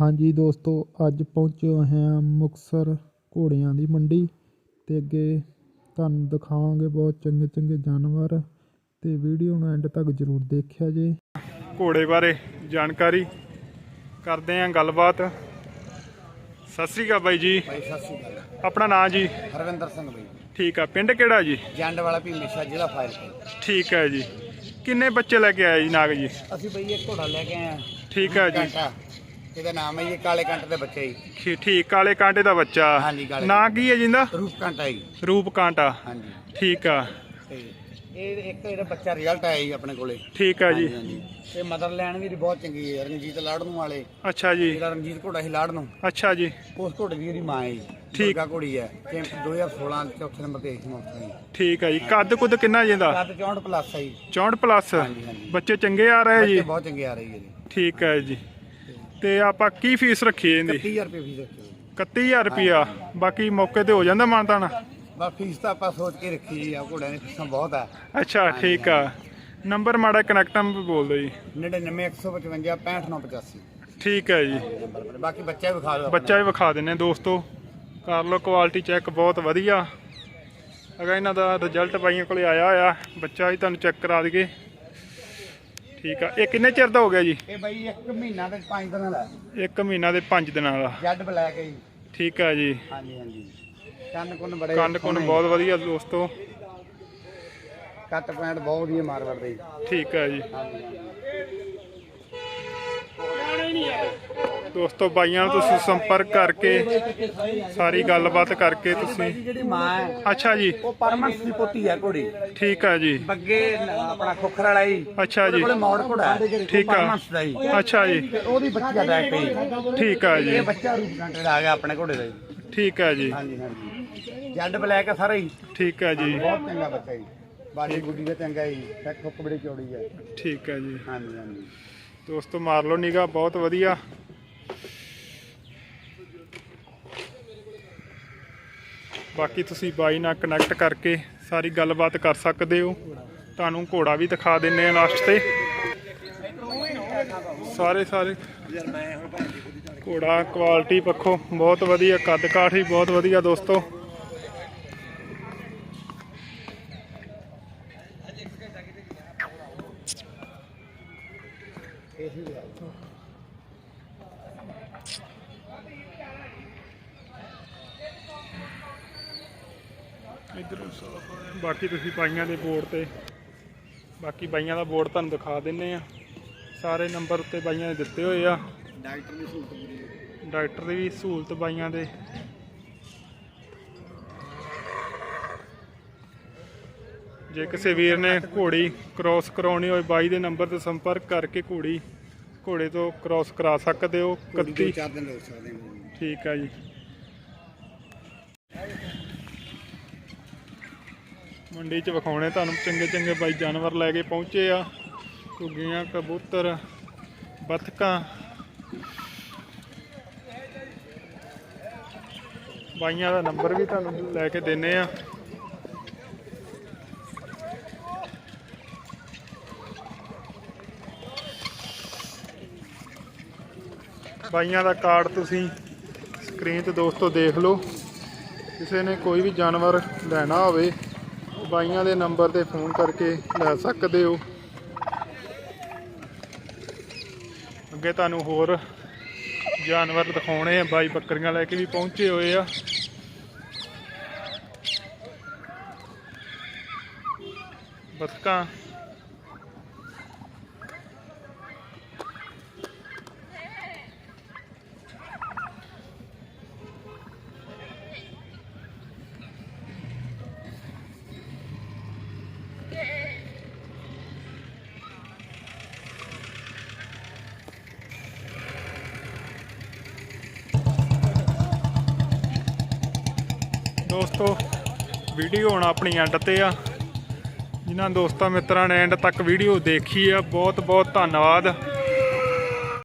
ਹਾਂਜੀ ਦੋਸਤੋ ਅੱਜ ਪਹੁੰਚੇ ਹੋਏ ਹਾਂ ਮੁਕਤਸਰ ਘੋੜਿਆਂ ਦੀ ਮੰਡੀ ਤੇ ਅੱਗੇ ਤੁਹਾਨੂੰ ਦਿਖਾਵਾਂਗੇ ਬਹੁਤ ਚੰਗੇ ਚੰਗੇ ਜਾਨਵਰ ਤੇ ਵੀਡੀਓ ਨੂੰ ਐਂਡ ਤੱਕ ਜਰੂਰ ਦੇਖਿਆ ਜੇ। ਘੋੜੇ ਬਾਰੇ ਜਾਣਕਾਰੀ ਕਰਦੇ ਆਂ ਗੱਲਬਾਤ। ਸਤਿ ਸ੍ਰੀ ਅਕਾਲ ਬਾਈ ਜੀ। ਭਾਈ ਸਤਿ ਸ਼੍ਰੀ ਅਕਾਲ। ਆਪਣਾ ਨਾਂ ਜੀ? ਹਰਵਿੰਦਰ ਸਿੰਘ ਬਈ। ਠੀਕ ਆ ਪਿੰਡ ਕਿਹੜਾ ਜੀ? ਜੰਡ ਵਾਲਾ ਭੀਮੇਸ਼ਾ ਜ਼ਿਲ੍ਹਾ ਫਾਜ਼ਿਲਕਾ। ਠੀਕ ਹੈ ਜੀ। ਕਿੰਨੇ ਬੱਚੇ ਲੈ ਕੇ ਆਏ ਜੀ ਨਾਗ ਜੀ? ਅਸੀਂ ਬਈ ਇੱਕ ਘੋੜਾ ਲੈ ਕੇ ਆਏ ਆ। ਠੀਕ ਹੈ ਜੀ। ਇਹਦਾ ਨਾਮ ਹੈ ਜੀ ਕਾਲੇ ਕੰਟ ਦੇ ਬੱਚੇ ਜੀ। ਠੀ- ਠੀਕ ਕਾਲੇ ਕਾਂਟੇ ਦਾ ਬੱਚਾ। ਹਾਂਜੀ, ਕਾਲੇ ਨਾਂ ਕੀ ਹੈ ਜਿੰਦਾ? ਰੂਪ ਕੰਟਾ ਜੀ। ਰੂਪ ਕਾਂਟਾ। ਹਾਂਜੀ। ਠੀਕ ਆ। ਤੇ ਇਹ ਇੱਕ ਇਹਦਾ ਬੱਚਾ ਰਿਜ਼ਲਟ ਆਇਆ ਜੀ ਆਪਣੇ ਕੋਲੇ। ਠੀਕ ਆ ਜੀ। ਹਾਂਜੀ, ਹਾਂਜੀ। ਇਹ ਮਦਰ ਲੈਣ ਵੀ ਇਹਦੀ ਬਹੁਤ ਚੰਗੀ ਹੈ ਰਣਜੀਤ ਲਾੜਨੂ ਵਾਲੇ। ਅੱਛਾ ਜੀ। ਜਿਹੜਾ ਰਣਜੀਤ ਘੋੜਾ ਸੀ ਲਾੜਨੂ। ਅੱਛਾ ਜੀ। ਉਸ ਘੋੜੇ ਦੀ ਇਹਦੀ ਮਾਂ ਹੈ ਜੀ ਠੀਕ। ਦੁਰਗਾ ਘੋੜੀ ਹੈ। ਤੇ 2016 ਦੇ ਚੌਥੇ ਨੰਬਰ ਤੇ ਆਈ ਸੀ ਮੁਕਤ ਜੀ ਠੀਕ ਆ ਜੀ। ਕੱਦ ਕੁੱਦ ਕਿੰਨਾ ਜਿੰਦਾ? ਕੱਦ 64 ਪਲੱਸ ਹੈ ਜੀ। 64 ਪਲੱਸ ਹਾਂਜੀ, ਹਾਂਜੀ। ਬੱਚੇ ਚੰਗੇ ਆ ਰਹੇ ਜੀ? ਬੱਚੇ ਬਹੁਤ ਚੰਗੇ ਆ ਰਹੀ ਹੈ ਜੀ। ਠੀਕ ਹੈ ਜੀ। ਤੇ ਆਪਾਂ ਕੀ ਫੀਸ ਰੱਖੀ ਇਹਦੀ? 30000 ਰੁਪਏ ਫੀਸ ਰੱਖੀ ਹੈ 31000 ਰੁਪਿਆ ਬਾਕੀ ਮੌਕੇ ਤੇ ਹੋ ਜਾਂਦਾ ਮਾਨਤਾਨ ਬਸ ਫੀਸ ਤਾਂ ਆਪਾਂ ਸੋਚ ਕੇ ਰੱਖੀ ਜੀ ਆ ਘੋੜਿਆਂ ਦੀ ਫੀਸਾਂ ਬਹੁਤ ਆ। ਅੱਛਾ ਠੀਕ ਆ। ਨੰਬਰ ਮਾੜਾ ਕਨੈਕਟ ਨੰਬਰ ਬੋਲ ਦਿਓ ਜੀ। 99 155 65 ਠੀਕ ਹੈ ਜੀ। ਨੰਬਰ ਪਰ ਬਾਕੀ ਬੱਚਾ ਵੀ ਖਾ ਲਓ ਬੱਚਾ ਵੀ ਵਿਖਾ ਦਿੰਨੇ ਦੋਸਤੋ। ਕਰ ਲਓ ਕੁਆਲਿਟੀ ਚੈੱਕ ਬਹੁਤ ਵਧੀਆ। ਅਗਾ ਇਹਨਾਂ ਦਾ ਰਿਜ਼ਲਟ ਬਾਈਆਂ ਕੋਲੇ ਆਇਆ ਹੋਇਆ ਬੱਚਾ ਵੀ ਤੁਹਾਨੂੰ ਚੈੱਕ ਕਰਾ ਦਈਏ। ਠੀਕ ਆ। ਇਹ ਕਿੰਨੇ ਚਿਰ ਦਾ ਹੋ ਗਿਆ ਜੀ? ਇਹ ਬਾਈ ਇੱਕ ਮਹੀਨਾ ਤੇ 5 ਦਿਨਾਂ ਦਾ। 1 ਮਹੀਨਾ ਦੇ 5 ਦਿਨਾਂ ਦਾ। ਜੱਡ ਬਲੈਕ ਹੈ ਜੀ। ਠੀਕ ਆ ਜੀ। ਹਾਂਜੀ ਹਾਂਜੀ। ਕੰਨ ਕੁੰਨ ਬੜੇ ਕੰਨ ਕੁੰਨ। ਬਹੁਤ ਵਧੀਆ ਦੋਸਤੋ। ਕੱਟ ਪੈਂਟ ਬਹੁਤ ਵਧੀਆ ਮਾਰ ਵਰਦੇ। ਜੀ ਠੀਕ ਆ ਜੀ। ਹਾਂਜੀ ਹਾਂਜੀ। ਦੋਸਤੋ ਬਾਈਆਂ ਨੂੰ ਤੁਸੀਂ ਸੰਪਰਕ ਕਰਕੇ ਸਾਰੀ ਗੱਲਬਾਤ ਕਰਕੇ ਤੁਸੀਂ। ਜਿਹੜੀ ਮਾਂ ਹੈ ਅੱਛਾ ਜੀ। ਉਹ ਪਰਮੰਸ ਦੀ ਪੋਤੀ ਹੈ ਘੋੜੀ। ਠੀਕ ਆ ਜੀ। ਬੱਗੇ ਆਪਣਾ ਖੋਖਰ ਵਾਲਾ ਜੀ। ਅੱਛਾ ਉਹਦੇ ਜੀ। ਕੋਲੇ ਮੌੜ ਘੋੜਾ ਹੈ ਠੀਕ ਆ। ਪਰਮੰਸ ਦਾ ਅੱਛਾ ਜੀ। ਤੇ ਉਹਦੀ ਬੱਚੀ ਦਾ ਡਾਇਰੈਕਟ ਜੀ। ਠੀਕ ਆ ਜੀ। ਇਹ ਬੱਚਾ ਰੂਪ ਕੰਟੇ ਦਾ ਆ ਗਿਆ ਆਪਣੇ ਘੋੜੇ ਦਾ ਜੀ। ਠੀਕ ਆ ਜੀ। ਹਾਂਜੀ ਹਾਂਜੀ। ਜੱਡ ਬਲੈਕ ਹੈ ਸਾਰਾ ਹੀ ਠੀਕ ਆ ਜੀ। ਬਹੁਤ ਚੰਗਾ ਬੱਚਾ ਜੀ। ਬਾਡੀ ਗੁੱਡੀ ਦਾ ਚੰਗਾ ਜੀ। ਟੈਕ ਬੜੀ ਚੌੜੀ ਹੈ। ਠੀਕ ਆ ਜੀ। ਹਾਂਜੀ ਹਾਂਜੀ। ਦੋਸਤੋ ਮਾਰ ਲਓ ਨਿਗਾ ਬਹੁਤ ਵਧੀਆ। ਬਾਕੀ ਤੁਸੀਂ ਬਾਈ ਨਾਲ ਕਨੈਕਟ ਕਰਕੇ ਸਾਰੀ ਗੱਲਬਾਤ ਕਰ ਸਕਦੇ ਹੋ। ਤੁਹਾਨੂੰ ਘੋੜਾ ਵੀ ਦਿਖਾ ਦਿੰਨੇ ਆ ਲਾਸਟ ਤੇ। ਸਾਰੇ ਸਾਰੇ। ਘੋੜਾ ਕੁਆਲਿਟੀ ਪੱਖੋਂ ਬਹੁਤ ਵਧੀਆ, ਕੱਦ ਕਾਠ ਵੀ ਬਹੁਤ ਵਧੀਆ ਦੋਸਤੋ। ਇੱਧਰ ਬਾਕੀ ਤੁਸੀਂ ਬਾਈਆਂ ਦੇ ਬੋਰਡ ਤੇ ਬਾਕੀ ਬਾਈਆਂ ਦਾ ਬੋਰਡ ਤੁਹਾਨੂੰ ਦਿਖਾ ਦਿੰਨੇ ਆ। ਸਾਰੇ ਨੰਬਰ ਉੱਤੇ ਬਾਈਆਂ ਦੇ ਦਿੱਤੇ ਹੋਏ ਆ। ਡਾਕਟਰ ਦੀ ਸਹੂਲਤ ਡਾਕਟਰ ਦੀ ਵੀ ਸਹੂਲਤ ਬਾਈਆਂ ਦੇ। ਜੇ ਕਿਸੇ ਵੀਰ ਨੇ ਘੋੜੀ ਕ੍ਰਾਸ ਕਰਾਉਣੀ ਹੋਵੇ ਬਾਈ ਦੇ ਨੰਬਰ ਤੇ ਸੰਪਰਕ ਕਰਕੇ ਘੋੜੀ ਘੋੜੇ ਤੋਂ ਕ੍ਰਾਸ ਕਰਾ ਸਕਦੇ ਹੋ ਦੋ 31 ਚਾਰ ਦਿਨ ਰੋਕ ਸਕਦੇ ਹਾਂ। ਠੀਕ ਆ ਜੀ। ਮੰਡੀ 'ਚ ਵਿਖਾਉਣੇ, ਤੁਹਾਨੂੰ ਚੰਗੇ ਚੰਗੇ ਬਾਈ ਜਾਨਵਰ ਲੈ ਕੇ ਪਹੁੰਚੇ ਆ। ਘੁੱਗੀਆਂ, ਕਬੂਤਰ, ਬਤਕਾਂ। ਬਾਈਆਂ ਦਾ ਨੰਬਰ ਵੀ ਤੁਹਾਨੂੰ ਲੈ ਕੇ ਦਿੰਨੇ ਆ। ਬਾਈਆਂ ਦਾ ਕਾਰਡ ਤੁਸੀਂ ਸਕਰੀਨ ਤੇ ਦੋਸਤੋ ਦੇਖ ਲਓ। ਕਿਸੇ ਨੇ ਕੋਈ ਵੀ ਜਾਨਵਰ ਲੈਣਾ ਹੋਵੇ ਬਾਈਆਂ ਦੇ ਨੰਬਰ ਤੇ ਫੋਨ ਕਰਕੇ ਲੈ ਸਕਦੇ ਹੋ। ਅੱਗੇ ਤੁਹਾਨੂੰ ਹੋਰ ਜਾਨਵਰ ਦਿਖਾਉਣੇ ਆ। ਬਾਈ ਬੱਕਰੀਆਂ ਲੈ ਕੇ ਵੀ ਪਹੁੰਚੇ ਹੋਏ ਆ। ਬਤਕਾਂ ਦੋਸਤੋ ਵੀਡੀਓ ਹੁਣ ਆਪਣੀ ਐਂਡ ਤੇ ਆ। ਜਿਨ੍ਹਾਂ ਦੋਸਤਾਂ ਮਿੱਤਰਾਂ ਨੇ ਐਂਡ ਤੱਕ ਵੀਡੀਓ ਦੇਖੀ ਆ ਬਹੁਤ ਬਹੁਤ ਧੰਨਵਾਦ।